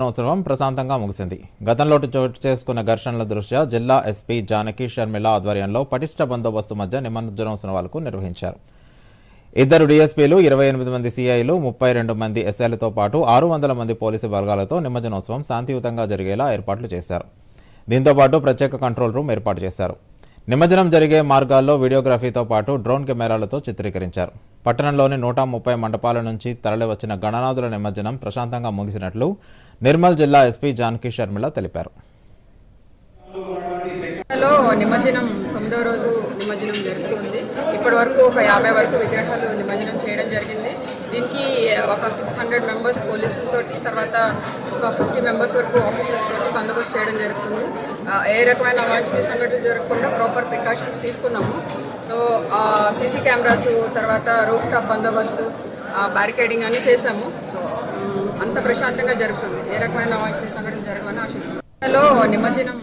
సంవత్సరం ప్రశాంతంగా ముగిసింది. గతంలో చోటు చేసుకున్న ఘర్షణల దృష్ట్యా జిల్లా ఎస్పీ జానకి షర్మిల ఆధ్వర్యంలో పటిష్ట బందోబస్తు మధ్య నిమజ్జనోత్సవాలకు నిర్వహించారు. ఇద్దరు డీఎస్పీలు ఇరవై ఎనిమిది మంది సిఐలు ముప్పై రెండు మంది ఎస్ఐలతో పాటు ఆరు వందల మంది పోలీసు వర్గాలతో నిమజ్జనోత్సవం శాంతియుతంగా జరిగేలా ఏర్పాట్లు చేశారు. దీంతో పాటు ప్రత్యేక కంట్రోల్ రూమ్ ఏర్పాటు చేశారు. నిమజ్జనం జరిగే మార్గాల్లో వీడియోగ్రఫీతో పాటు డ్రోన్ కెమెరాలతో చిత్రీకరించారు. పట్టణంలోని నూట ముప్పై మండపాల నుంచి తరలివచ్చిన గణనాథుల నిమజ్జనం ప్రశాంతంగా ముగిసినట్లు నిర్మల్ జిల్లా ఎస్పీ జానకి షర్మిల తెలిపారు నిమజ్జనం తొమ్మిదో రోజు నిమజ్జనం జరుగుతుంది. ఇప్పటి వరకు ఒక యాభై వరకు విగ్రహాలు నిమజ్జనం చేయడం జరిగింది. దీనికి ఒక సిక్స్ హండ్రెడ్ మెంబర్స్ పోలీసులతోటి తర్వాత ఒక ఫిఫ్టీ మెంబర్స్ వరకు ఆఫీసర్స్ తోటి బందోబస్తు చేయడం జరుగుతుంది. ఏ రకమైన అవాంఛనీయ సంఘటనలు జరగకుండా ప్రాపర్ ప్రికాషన్స్ తీసుకున్నాము. సో సీసీ కెమెరాస్ తర్వాత రూఫ్ టాప్ బందోబస్తు బ్యారికేడింగ్ అన్ని చేశాము. సో అంత ప్రశాంతంగా జరుగుతుంది. ఏ రకమైన సంఘటన జరగమని ఆశిస్తున్నాం నిమజ్జనం.